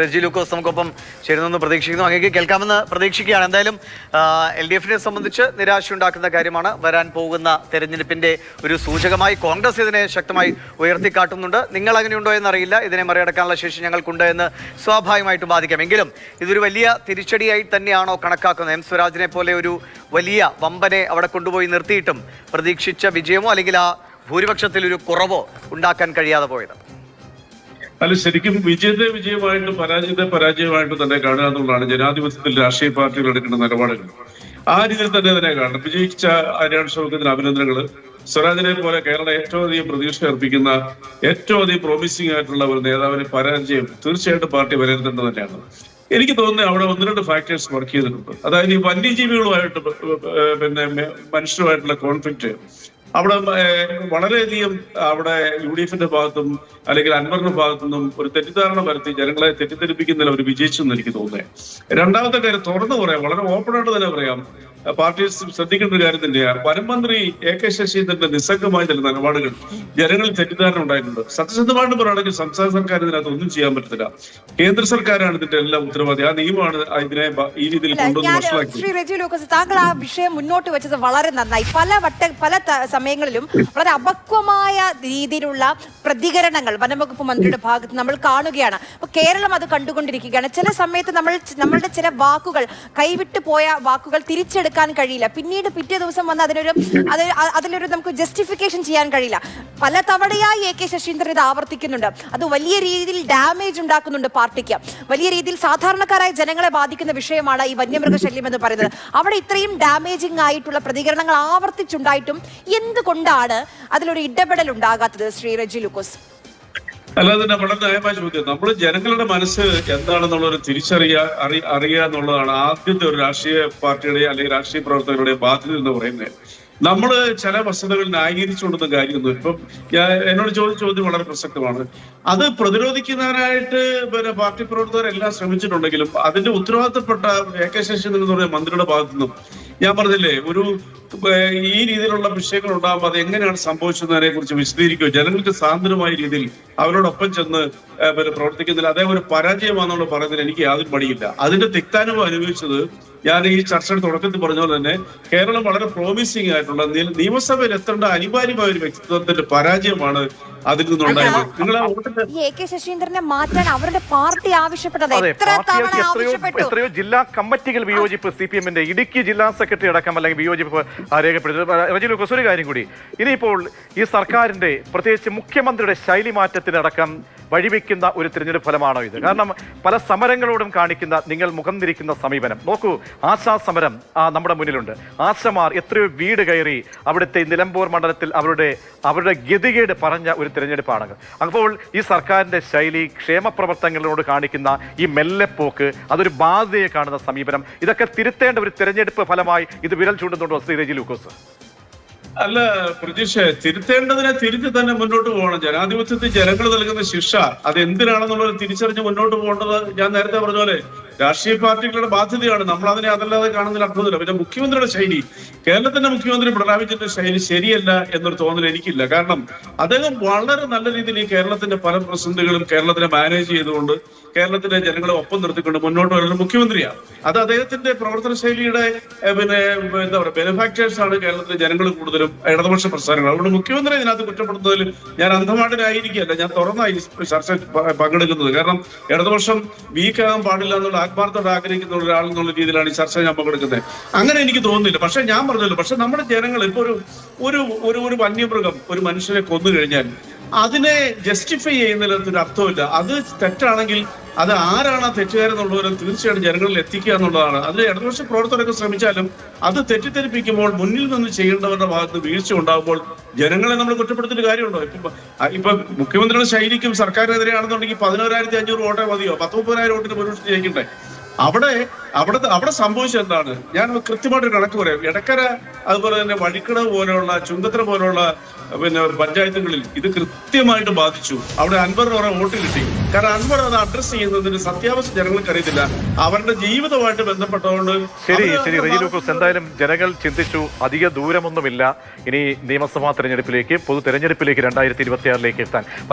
റെജി ലൂക്കോസ് നമുക്കൊപ്പം ചേരുന്നെന്ന് പ്രതീക്ഷിക്കുന്നു. അങ്ങേക്ക് കേൾക്കാമെന്ന് പ്രതീക്ഷിക്കുകയാണ്. എന്തായാലും എൽ ഡി എഫിനെ സംബന്ധിച്ച് നിരാശയുണ്ടാക്കുന്ന കാര്യമാണ്. വരാൻ പോകുന്ന തെരഞ്ഞെടുപ്പിന്റെ ഒരു സൂചകമായി കോൺഗ്രസ് ഇതിനെ ശക്തമായി ഉയർത്തിക്കാട്ടുന്നുണ്ട്. നിങ്ങൾ അങ്ങനെയുണ്ടോ എന്നറിയില്ല. ഇതിനെ മറികടക്കാനുള്ള ശേഷി ഞങ്ങൾക്കുണ്ട് എന്ന് സ്വാഭാവികമായിട്ടും ബാധിക്കാം എങ്കിലും ഇതൊരു വലിയ തിരിച്ചടിയായി തന്നെയാണോ കണക്കാക്കുന്നത്? എം സ്വരാജിനെ പോലെ ഒരു വലിയ വമ്പനെ അവിടെ കൊണ്ടുപോയി നിർത്തിയിട്ടും പ്രതീക്ഷിച്ച വിജയമോ അല്ലെങ്കിൽ ആ ഭൂരിപക്ഷത്തിൽ ഒരു കുറവോ ഉണ്ടാക്കാൻ കഴിയാതെ പോയത്? അല്ല ശരിക്കും വിജയത്തെ വിജയമായിട്ട് പരാജയത്തെ പരാജയമായിട്ട് തന്നെ കാണുക എന്നുള്ളതാണ് ജനാധിപത്യത്തിൽ രാഷ്ട്രീയ പാർട്ടികൾ എടുക്കുന്ന നിലപാടുകൾ. ആ രീതിയിൽ തന്നെ തന്നെ കാണണം. വിജയിച്ച ആര്യാട് ഷൗക്കത്തിന് അഭിനന്ദനങ്ങൾ സ്വരാജിനെ പോലെ കേരളം ഏറ്റവും അധികം പ്രതീക്ഷ അർപ്പിക്കുന്ന ഏറ്റവും അധികം പ്രോമിസിംഗ് ആയിട്ടുള്ള ഒരു നേതാവിനെ പരാജയം തീർച്ചയായിട്ടും പാർട്ടി വിലയിരുത്തേണ്ടത് തന്നെയാണ്. എനിക്ക് തോന്നുന്നത് അവിടെ ഒന്ന് രണ്ട് ഫാക്ടേഴ്സ് വർക്ക് ചെയ്തിട്ടുണ്ട്. അതായത് ഈ വന്യജീവികളുമായിട്ട് പിന്നെ മനുഷ്യരുമായിട്ടുള്ള കോൺഫ്ലിക്റ്റ് അവിടെ വളരെയധികം അവിടെ യു ഡി എഫിന്റെ ഭാഗത്തും അല്ലെങ്കിൽ അൻവറിന്റെ ഭാഗത്തു നിന്നും ഒരു തെറ്റിദ്ധാരണ വരുത്തി ജനങ്ങളെ തെറ്റിദ്ധരിപ്പിക്കുന്നതിൽ അവർ വിജയിച്ചു എന്ന് എനിക്ക് തോന്നുന്നത്. രണ്ടാമത്തെ കാര്യം തുറന്നു പറയാം വളരെ ഓപ്പൺ ആയിട്ട് തന്നെ പറയാം. പാർട്ടി ശ്രദ്ധിക്കേണ്ട ഒരു കാര്യം തന്നെയാണ് വനം മന്ത്രി എ കെ ശശീന്ദ്രന്റെ നിസ്സംഗമായ ചില നിലപാടുകൾ ജനങ്ങളിൽ തെറ്റിദ്ധാരണ ഉണ്ടായിട്ടുണ്ട്. സത്യസന്ധമായിട്ട് പറയുകയാണെങ്കിൽ സംസ്ഥാന സർക്കാർ ഇതിനകത്ത് ഒന്നും ചെയ്യാൻ പറ്റത്തില്ല. കേന്ദ്ര സർക്കാരാണ് ഇതിന്റെ എല്ലാം ഉത്തരവാദി ആ നിയമമാണ് ഇതിനെ ഈ രീതിയിൽ കൊണ്ടുവന്ന് ലൂക്കോസ് താങ്കൾ ആ വിഷയം മുന്നോട്ട് വെച്ചത് വളരെ നന്നായി. പല വട്ട പല സമയങ്ങളിലും വളരെ അപക്വമായ രീതിയിലുള്ള പ്രതികരണങ്ങൾ വനംവകുപ്പ് മന്ത്രിയുടെ ഭാഗത്ത് നമ്മൾ കാണുകയാണ്. അപ്പൊ കേരളം അത് കണ്ടുകൊണ്ടിരിക്കുകയാണ്. ചില സമയത്ത് നമ്മൾ നമ്മളുടെ ചില വാക്കുകൾ കൈവിട്ടു പോയ വാക്കുകൾ തിരിച്ചെടുക്കാൻ കഴിയില്ല. പിന്നീട് പിറ്റേ ദിവസം വന്ന് അതിനൊരു അത് അതിലൊരു നമുക്ക് ജസ്റ്റിഫിക്കേഷൻ ചെയ്യാൻ കഴിയില്ല. പല തവണയായി എ കെ ശശീന്ദ്രൻ ഇത് ആവർത്തിക്കുന്നുണ്ട്. അത് വലിയ രീതിയിൽ ഡാമേജ് ഉണ്ടാക്കുന്നുണ്ട് പാർട്ടിക്ക്. വലിയ രീതിയിൽ സാധാരണക്കാരായ ജനങ്ങളെ ബാധിക്കുന്ന വിഷയമാണ് ഈ വന്യമൃഗശല്യം എന്ന് പറയുന്നത്. അവിടെ ഇത്രയും ഡാമേജിംഗ് ആയിട്ടുള്ള പ്രതികരണങ്ങൾ ആവർത്തിച്ചുണ്ടായിട്ടും എന്തുകൊണ്ടാണ് അതിലൊരു ഇടപെടൽ ഉണ്ടാകാത്തത് ശ്രീ റെജി ലൂക്കോസ്? അല്ലാതെ വളരെ ന്യായമായ ചോദ്യം. നമ്മൾ ജനങ്ങളുടെ മനസ്സ് എന്താണെന്നുള്ള ഒരു തിരിച്ചറിയാ അറി അറിയുക എന്നുള്ളതാണ് ആദ്യത്തെ ഒരു രാഷ്ട്രീയ പാർട്ടിയുടെ അല്ലെങ്കിൽ രാഷ്ട്രീയ പ്രവർത്തകരുടെ ബാധ്യത എന്ന് പറയുന്നത്. നമ്മൾ ചില വസ്തുതകൾ ന്യായീകരിച്ചുകൊണ്ടൊന്നും കാര്യമൊന്നും ഇപ്പം ഞാൻ എന്നോട് ചോദിച്ച ചോദ്യം വളരെ പ്രസക്തമാണ്. അത് പ്രതിരോധിക്കുന്നതിനായിട്ട് പിന്നെ പാർട്ടി പ്രവർത്തകരെല്ലാം ശ്രമിച്ചിട്ടുണ്ടെങ്കിലും അതിന്റെ ഉത്തരവാദിത്തപ്പെട്ട എ കെ ശശീന്ദ്രൻ എന്ന് പറയുന്ന മന്ത്രിയുടെ ഭാഗത്തു നിന്നും ഞാൻ പറഞ്ഞില്ലേ ഒരു ഈ രീതിയിലുള്ള വിഷയങ്ങൾ ഉണ്ടാകുമ്പോൾ അത് എങ്ങനെയാണ് സംഭവിച്ചതിനെ കുറിച്ച് വിശദീകരിക്കുക ജനങ്ങൾക്ക് സാന്ദ്രമായ രീതിയിൽ അവരോടൊപ്പം ചെന്ന് പിന്നെ പ്രവർത്തിക്കുന്നതിൽ അതേ ഒരു പരാജയമാണെന്നുള്ള പറയുന്നതിൽ എനിക്ക് യാതൊരു പടിയില്ല അതിന്റെ തിക്താനുഭവം അനുഭവിച്ചത് ഞാൻ ഈ ചർച്ചയുടെ തുടക്കത്തിൽ പറഞ്ഞ പോലെ തന്നെ കേരളം വളരെ പ്രോമിസിംഗ് ആയിട്ടുള്ള നിയ- നിയമസഭയിൽ എത്തേണ്ട അനിവാര്യമായ ഒരു വ്യക്തിത്വത്തിന്റെ പരാജയമാണ് അതിൽ നിന്നുണ്ടായത്. നിങ്ങൾ ഈ എ കെ ശശീന്ദ്രനെ മാറ്റാൻ അവരുടെ പാർട്ടി ആവശ്യപ്പെട്ടത് എത്ര തവണ ആവശ്യപ്പെട്ടു? എത്രയോ ജില്ലാ കമ്മിറ്റികൾ വിയോജിപ്പ് സി പി എമ്മിന്റെ ഇടുക്കി ജില്ലാ സെക്രട്ടറി അടക്കം അല്ലെങ്കിൽ വിയോജിപ്പ് രേഖപ്പെടുത്തി റജി ലൂക്കോസ് ഒരു കാര്യം കൂടി. ഇനിയിപ്പോൾ ഈ സർക്കാരിന്റെ പ്രത്യേകിച്ച് മുഖ്യമന്ത്രിയുടെ ശൈലി മാറ്റത്തിനടക്കം വഴിവെക്കുന്ന ഒരു തിരഞ്ഞെടുപ്പ് ഫലമാണോ ഇത്? കാരണം പല സമരങ്ങളോടും കാണിക്കുന്ന നിങ്ങൾ മുഖം തിരിക്കുന്ന സമീപനം. നോക്കൂ ആശാ സമരം നമ്മുടെ മുന്നിലുണ്ട്. ആശമാർ എത്രയോ വീട് കയറി അവിടുത്തെ നിലമ്പൂർ മണ്ഡലത്തിൽ അവരുടെ അവരുടെ ഗതികേട് പറഞ്ഞ ഒരു തിരഞ്ഞെടുപ്പാണ് അപ്പോൾ ഈ സർക്കാരിന്റെ ശൈലി ക്ഷേമ പ്രവർത്തനങ്ങളോട് കാണിക്കുന്ന ഈ മെല്ലെപ്പോക്ക് അതൊരു ബാധ്യതയെ കാണുന്ന സമീപനം. ഇതൊക്കെ തിരുത്തേണ്ട ഒരു തിരഞ്ഞെടുപ്പ് ഫലമായി ഇത് വിരൽ ചൂണ്ടുന്നുണ്ടോ ശ്രീ രജി ലൂക്കോസ്? അല്ല പ്രതീക്ഷ തിരുത്തേണ്ടതിനെ തിരുത്തി തന്നെ മുന്നോട്ട് പോകണം. ജനാധിപത്യത്തിൽ ജനങ്ങൾ നൽകുന്ന ശിക്ഷ അത് എന്തിനാണെന്നുള്ളത് തിരിച്ചറിഞ്ഞ് മുന്നോട്ട് പോകേണ്ടത് ഞാൻ നേരത്തെ പറഞ്ഞ പോലെ രാഷ്ട്രീയ പാർട്ടികളുടെ ബാധ്യതയാണ്. നമ്മൾ അതിനെ അതല്ലാതെ കാണുന്നതിൽ അർത്ഥമില്ല പിന്നെ മുഖ്യമന്ത്രിയുടെ ശൈലി. കേരളത്തിന്റെ മുഖ്യമന്ത്രി പിണറായി വിജയന്റെ ശൈലി ശരിയല്ല എന്നൊരു തോന്നൽ എനിക്കില്ല. കാരണം അദ്ദേഹം വളരെ നല്ല രീതിയിൽ കേരളത്തിന്റെ പല പ്രതിസന്ധികളും കേരളത്തിനെ മാനേജ് ചെയ്തുകൊണ്ട് കേരളത്തിലെ ജനങ്ങളെ ഒപ്പം നിർത്തിക്കൊണ്ട് മുന്നോട്ട് വരുന്ന മുഖ്യമന്ത്രിയാണ്. അത് അദ്ദേഹത്തിന്റെ പ്രവർത്തന ശൈലിയുടെ പിന്നെ എന്താ പറയുക ബെനിഫാക്ടേഴ്സ് ആണ് കേരളത്തിലെ ജനങ്ങൾ കൂടുതലും ഇടതുപക്ഷ പ്രസ്ഥാനങ്ങൾ. അതുകൊണ്ട് മുഖ്യമന്ത്രി ഇതിനകത്ത് കുറ്റപ്പെടുത്തുന്നതിൽ ഞാൻ അന്ധമായിട്ടായിരിക്കുകയല്ല ഞാൻ തുറന്നായി ചർച്ച പങ്കെടുക്കുന്നത്. കാരണം ഇടതുപക്ഷം വീക്കാകാൻ പാടില്ല എന്നുള്ള ആത്മാർത്ഥത ആഗ്രഹിക്കുന്ന ഒരാൾ എന്നുള്ള രീതിയിലാണ് ഈ ചർച്ച ഞാൻ പങ്കെടുക്കുന്നത്. അങ്ങനെ എനിക്ക് തോന്നുന്നില്ല. പക്ഷെ ഞാൻ പറഞ്ഞല്ലോ പക്ഷെ നമ്മുടെ ജനങ്ങൾ ഇപ്പൊ ഒരു ഒരു ഒരു ഒരു വന്യമൃഗം ഒരു മനുഷ്യനെ കൊന്നു കഴിഞ്ഞാൽ അതിനെ ജസ്റ്റിഫൈ ചെയ്യുന്നതിലൊരു അർത്ഥമില്ല അത് തെറ്റാണെങ്കിൽ അത് ആരാണ് ആ തെറ്റുകാരെന്നുള്ളവരും തീർച്ചയായിട്ടും ജനങ്ങളിൽ എത്തിക്കുക എന്നുള്ളതാണ്. അതിന് ഇടതുപക്ഷ പ്രവർത്തകരൊക്കെ ശ്രമിച്ചാലും അത് തെറ്റിദ്ധരിപ്പിക്കുമ്പോൾ മുന്നിൽ നിന്ന് ചെയ്യേണ്ടവരുടെ ഭാഗത്ത് വീഴ്ച ഉണ്ടാകുമ്പോൾ ജനങ്ങളെ നമ്മൾ കുറ്റപ്പെടുത്തിയിട്ട് കാര്യമുണ്ടോ? ഇപ്പൊ ഇപ്പൊ മുഖ്യമന്ത്രിയുടെ ശൈലിക്കും സർക്കാരിനെതിരെയാണെന്നുണ്ടെങ്കിൽ പതിനോരായിരത്തി അഞ്ഞൂറ് വോട്ടേ മതിയോ? പത്ത് മുപ്പതിനായിരം വോട്ടിന് ഭൂരിപക്ഷം ജയിക്കണ്ടേ? അവിടെ അവിടെ അവിടെ സംഭവിച്ചത് എന്താണ്? ഞാൻ കൃത്യമായിട്ട് കണക്ക് പറയാം. എടക്കര അതുപോലെ തന്നെ വഴിക്കട പോലെയുള്ള ചുങ്കത്തര പോലെയുള്ള പിന്നെ പഞ്ചായത്തുകളിൽ ഇത് കൃത്യമായിട്ട് ബാധിച്ചു. അവിടെ അൻവർ കുറെ വോട്ട് കിട്ടി. കാരണം അൻവർ അത് അഡ്രസ് ചെയ്യുന്നതിന് സത്യാവസ്ഥ ജനങ്ങൾക്ക് അറിയത്തില്ല. അവരുടെ ജീവിതമായിട്ട് ബന്ധപ്പെട്ടതുകൊണ്ട് ശരി ശരി റജി ലൂക്കോസ് എന്തായാലും ജനങ്ങൾ ചിന്തിച്ചു. അധിക ദൂരമൊന്നുമില്ല. ഇനി നിയമസഭാ തെരഞ്ഞെടുപ്പിലേക്ക് പൊതു തെരഞ്ഞെടുപ്പിലേക്ക് രണ്ടായിരത്തി ഇരുപത്തിയാറിലേക്ക് എത്താൻ.